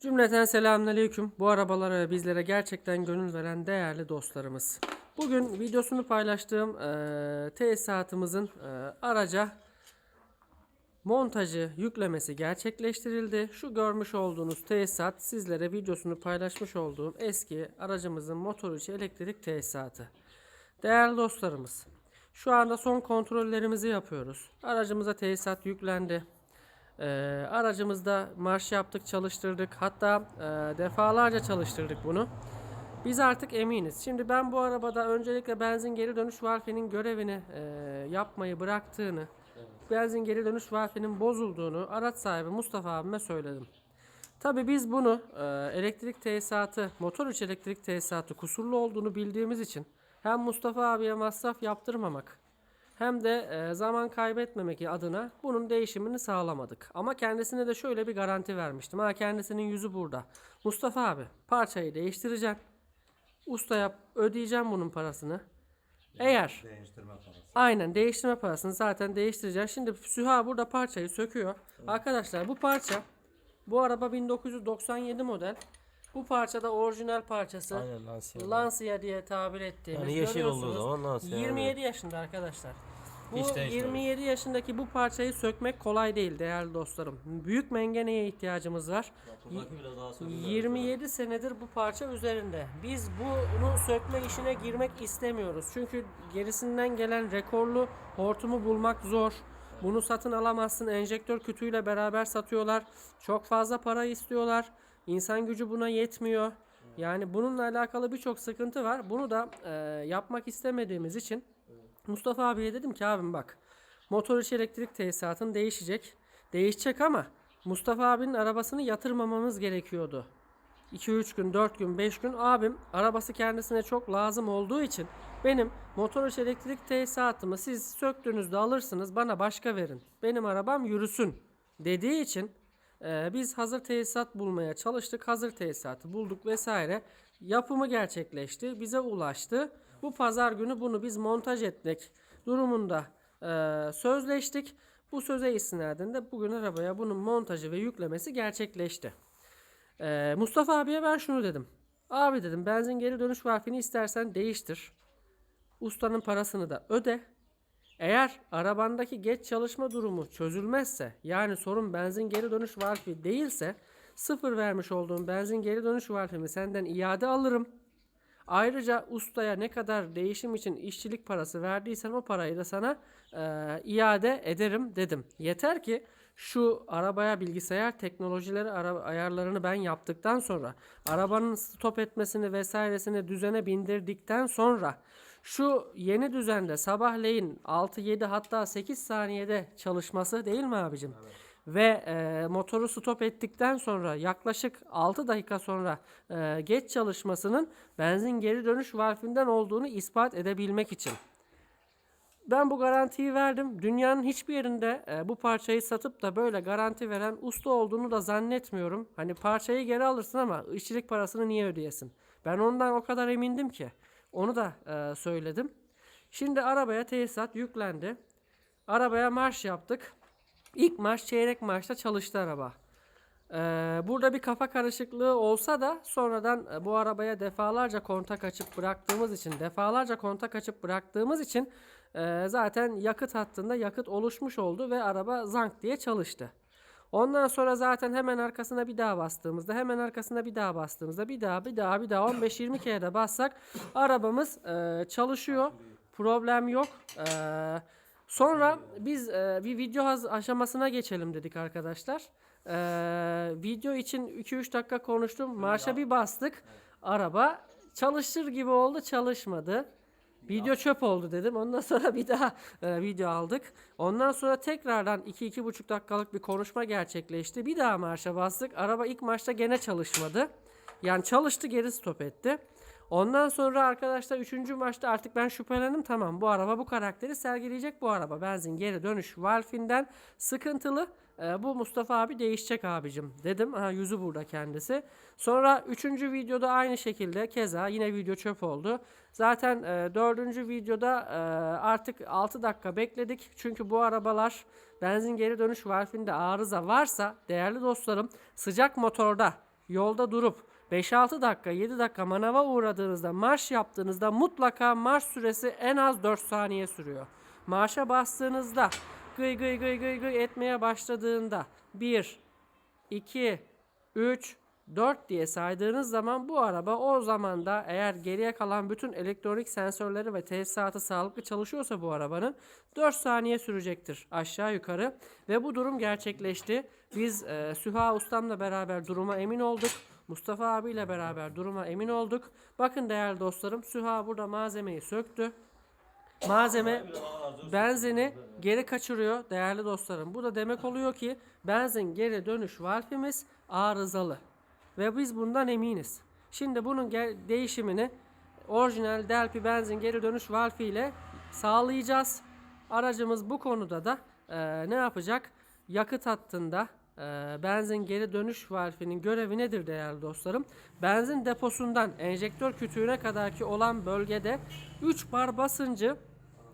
Cümleten selamünaleyküm. Bu arabalara bizlere gerçekten gönül veren değerli dostlarımız. Bugün videosunu paylaştığım eee tesisatımızın eee, araca montajı yüklemesi gerçekleştirildi. Şu görmüş olduğunuz tesisat sizlere videosunu paylaşmış olduğum eski aracımızın motor içi elektrik tesisatı. Değerli dostlarımız, şu anda son kontrollerimizi yapıyoruz. Aracımıza tesisat yüklendi. Ee, aracımızda marş yaptık, çalıştırdık. Hatta e, defalarca çalıştırdık bunu. Biz artık eminiz. Şimdi ben bu arabada öncelikle benzin geri dönüş valfinin görevini e, yapmayı bıraktığını, benzin geri dönüş valfinin bozulduğunu araç sahibi Mustafa abime söyledim. Tabii biz bunu e, elektrik tesisatı, motor içi elektrik tesisatı kusurlu olduğunu bildiğimiz için hem Mustafa abiye masraf yaptırmamak hem de e, zaman kaybetmemek adına bunun değişimini sağlamadık. Ama kendisine de şöyle bir garanti vermiştim. Ha kendisinin yüzü burada. Mustafa abi parçayı değiştireceksin. Usta yap ödeyeceğim bunun parasını. Eğer Değiştirme parası. Aynen değiştirme parasını zaten değiştireceğiz. Şimdi Süha burada parçayı söküyor. Arkadaşlar bu parça bu araba 1997 model. Bu parça da orijinal parçası. Aynen Lancia. Lancia diye tabir ettiğimiz. Yani yeşil olduğu zaman Lancia, 27 yaşında arkadaşlar. Bu değişmemiş. 27 yaşındaki bu parçayı sökmek kolay değil değerli dostlarım. Büyük mengeneye ihtiyacımız var. Bile daha sonra 27 senedir bu parça üzerinde. Biz bunu sökme işine girmek istemiyoruz. Çünkü gerisinden gelen rekorlu hortumu bulmak zor. Bunu satın alamazsın. Enjektör kütüğüyle beraber satıyorlar. Çok fazla para istiyorlar. İnsan gücü buna yetmiyor. Yani bununla alakalı birçok sıkıntı var. Bunu da e, yapmak istemediğimiz için Mustafa abiye dedim ki abim bak motor içi elektrik tesisatın değişecek. Değişecek ama Mustafa abinin arabasını yatırmamamız gerekiyordu. 2-3 gün, 4 gün, 5 gün abim arabası kendisine çok lazım olduğu için benim motor içi elektrik tesisatımı siz söktüğünüzde alırsınız bana başka verin. Benim arabam yürüsün dediği için e, biz hazır tesisat bulmaya çalıştık. Hazır tesisatı bulduk vesaire. Yapımı gerçekleşti. Bize ulaştı. Bu pazar günü bunu biz montaj etmek durumunda e, sözleştik. Bu söze istinaden de bugün arabaya bunun montajı ve yüklemesi gerçekleşti. Ee, Mustafa abiye ben şunu dedim. Abi dedim benzin geri dönüş varfini istersen değiştir. Ustanın parasını da öde. Eğer arabandaki geç çalışma durumu çözülmezse yani sorun benzin geri dönüş varfi değilse sıfır vermiş olduğum benzin geri dönüş varfimi senden iade alırım. Ayrıca ustaya ne kadar değişim için işçilik parası verdiysen o parayı da sana e, iade ederim dedim. Yeter ki şu arabaya bilgisayar teknolojileri ayarlarını ben yaptıktan sonra arabanın stop etmesini vesairesini düzene bindirdikten sonra şu yeni düzende sabahleyin 6-7 hatta 8 saniyede çalışması değil mi abicim? Ve e, motoru stop ettikten sonra yaklaşık 6 dakika sonra e, geç çalışmasının benzin geri dönüş valfinden olduğunu ispat edebilmek için. Ben bu garantiyi verdim. Dünyanın hiçbir yerinde e, bu parçayı satıp da böyle garanti veren usta olduğunu da zannetmiyorum. Hani parçayı geri alırsın ama işçilik parasını niye ödeyesin? Ben ondan o kadar emindim ki. Onu da e, söyledim. Şimdi arabaya tesisat yüklendi. Arabaya marş yaptık. İlk marş çeyrek marşta çalıştı araba. Ee, burada bir kafa karışıklığı olsa da sonradan e, bu arabaya defalarca kontak açıp bıraktığımız için defalarca kontak açıp bıraktığımız için e, zaten yakıt hattında yakıt oluşmuş oldu ve araba zank diye çalıştı. Ondan sonra zaten hemen arkasına bir daha bastığımızda hemen arkasına bir daha bastığımızda bir daha bir daha bir daha 15-20 kere de bassak arabamız e, çalışıyor. Problem yok. E, sonra biz e, bir video haz- aşamasına geçelim dedik arkadaşlar. E, video için 2-3 dakika konuştum. Marşa bir bastık. Araba çalışır gibi oldu çalışmadı. Video çöp oldu dedim. Ondan sonra bir daha e, video aldık. Ondan sonra tekrardan 2-2,5 dakikalık bir konuşma gerçekleşti. Bir daha marşa bastık. Araba ilk maçta gene çalışmadı. Yani çalıştı geri stop etti. Ondan sonra arkadaşlar 3. maçta artık ben şüphelendim. Tamam bu araba bu karakteri sergileyecek bu araba. Benzin geri dönüş valfinden sıkıntılı. E, bu Mustafa abi değişecek abicim dedim. Ha yüzü burada kendisi. Sonra 3. videoda aynı şekilde keza yine video çöp oldu. Zaten e, 4. videoda e, artık 6 dakika bekledik. Çünkü bu arabalar benzin geri dönüş valfinde arıza varsa değerli dostlarım sıcak motorda yolda durup 5-6 dakika 7 dakika manava uğradığınızda marş yaptığınızda mutlaka marş süresi en az 4 saniye sürüyor. Marşa bastığınızda gıy gıy gıy gıy gıy etmeye başladığında 1 2 3 4 diye saydığınız zaman bu araba o zaman da eğer geriye kalan bütün elektronik sensörleri ve tesisatı sağlıklı çalışıyorsa bu arabanın 4 saniye sürecektir aşağı yukarı ve bu durum gerçekleşti. Biz e, Süha Ustam'la beraber duruma emin olduk. Mustafa abiyle beraber duruma emin olduk. Bakın değerli dostlarım Süha burada malzemeyi söktü. Malzeme benzini geri kaçırıyor değerli dostlarım. Bu da demek oluyor ki benzin geri dönüş valfimiz arızalı. Ve biz bundan eminiz. Şimdi bunun değişimini orijinal Delphi benzin geri dönüş valfi ile sağlayacağız. Aracımız bu konuda da e, ne yapacak? Yakıt hattında benzin geri dönüş valfinin görevi nedir değerli dostlarım? Benzin deposundan enjektör kütüğüne kadarki olan bölgede 3 bar basıncı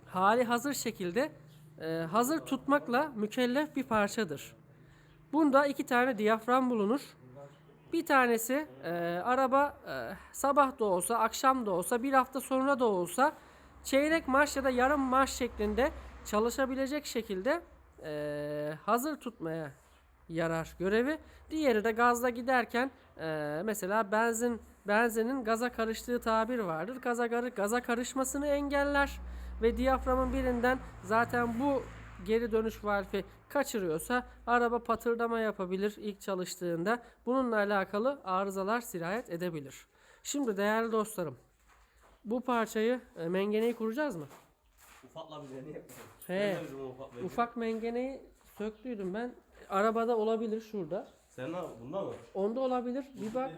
hali hazır şekilde e, hazır tutmakla mükellef bir parçadır. Bunda iki tane diyafram bulunur. Bir tanesi e, araba e, sabah da olsa, akşam da olsa, bir hafta sonra da olsa çeyrek marş ya da yarım marş şeklinde çalışabilecek şekilde e, hazır tutmaya yarar görevi. Diğeri de gazda giderken e, mesela benzin benzinin gaza karıştığı tabir vardır. Gaza, gaza karışmasını engeller ve diyaframın birinden zaten bu geri dönüş valfi kaçırıyorsa araba patırdama yapabilir ilk çalıştığında. Bununla alakalı arızalar sirayet edebilir. Şimdi değerli dostlarım bu parçayı e, mengeneyi kuracağız mı? Ufakla bir deneyim. He. Ben de bizim ufak bir- Ufak mengeneyi söktüydüm ben. Arabada olabilir şurada. Sen ne? Bunda mı? Onda olabilir. Bir bak.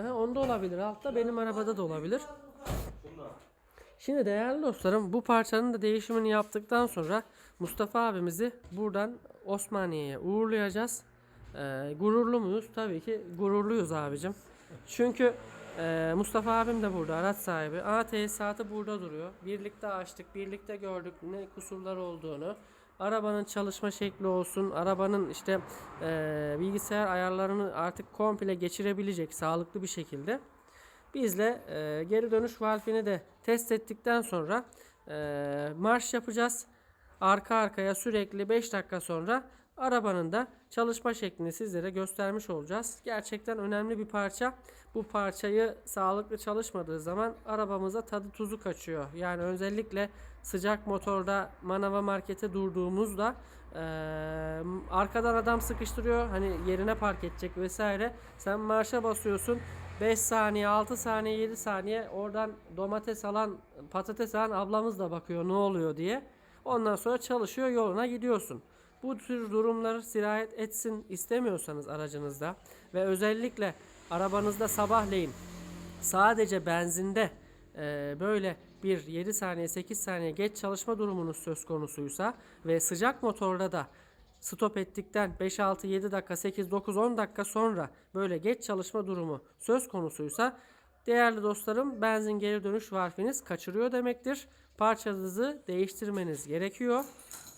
Aha, onda olabilir. Altta benim arabada da olabilir. Bunda. Şimdi değerli dostlarım bu parçanın da değişimini yaptıktan sonra Mustafa abimizi buradan Osmaniye'ye uğurlayacağız. Ee, gururlu muyuz? Tabii ki gururluyuz abicim. Çünkü e, Mustafa abim de burada araç sahibi. A tesisatı burada duruyor. Birlikte açtık, birlikte gördük ne kusurlar olduğunu. Arabanın çalışma şekli olsun, arabanın işte e, bilgisayar ayarlarını artık komple geçirebilecek sağlıklı bir şekilde. Bizle e, geri dönüş valfini de test ettikten sonra e, marş yapacağız. Arka arkaya sürekli 5 dakika sonra arabanın da çalışma şeklini sizlere göstermiş olacağız. Gerçekten önemli bir parça. Bu parçayı sağlıklı çalışmadığı zaman arabamıza tadı tuzu kaçıyor. Yani özellikle sıcak motorda manava markete durduğumuzda e, arkadan adam sıkıştırıyor. Hani yerine park edecek vesaire. Sen marşa basıyorsun. 5 saniye, 6 saniye, 7 saniye oradan domates alan, patates alan ablamız da bakıyor ne oluyor diye. Ondan sonra çalışıyor yoluna gidiyorsun. Bu tür durumlar sirayet etsin istemiyorsanız aracınızda ve özellikle arabanızda sabahleyin sadece benzinde e, böyle bir 7 saniye 8 saniye geç çalışma durumunuz söz konusuysa ve sıcak motorda da stop ettikten 5 6 7 dakika 8 9 10 dakika sonra böyle geç çalışma durumu söz konusuysa değerli dostlarım benzin geri dönüş varfiniz kaçırıyor demektir. Parçanızı değiştirmeniz gerekiyor.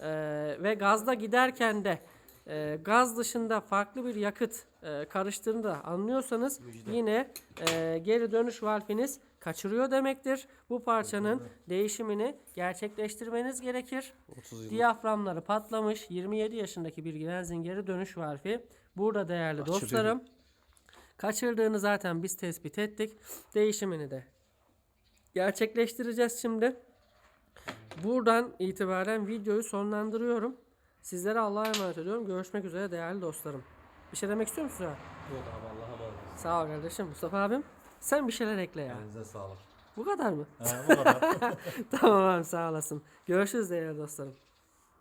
Ee, ve gazda giderken de e, gaz dışında farklı bir yakıt e, karıştığını da anlıyorsanız yine e, geri dönüş valfiniz kaçırıyor demektir. Bu parçanın değişimini gerçekleştirmeniz gerekir. Diyaframları patlamış 27 yaşındaki bir benzin geri dönüş valfi. Burada değerli dostlarım. Kaçırdığını zaten biz tespit ettik. Değişimini de gerçekleştireceğiz şimdi. Buradan itibaren videoyu sonlandırıyorum. Sizlere Allah'a emanet ediyorum. Görüşmek üzere değerli dostlarım. Bir şey demek istiyor musun? Yok abi Allah'a emanet. Sağ ol kardeşim. Mustafa abim. Sen bir şeyler ekle ya. Elinize sağlık. Bu kadar mı? He, bu kadar. tamam abi sağ olasın. Görüşürüz değerli dostlarım.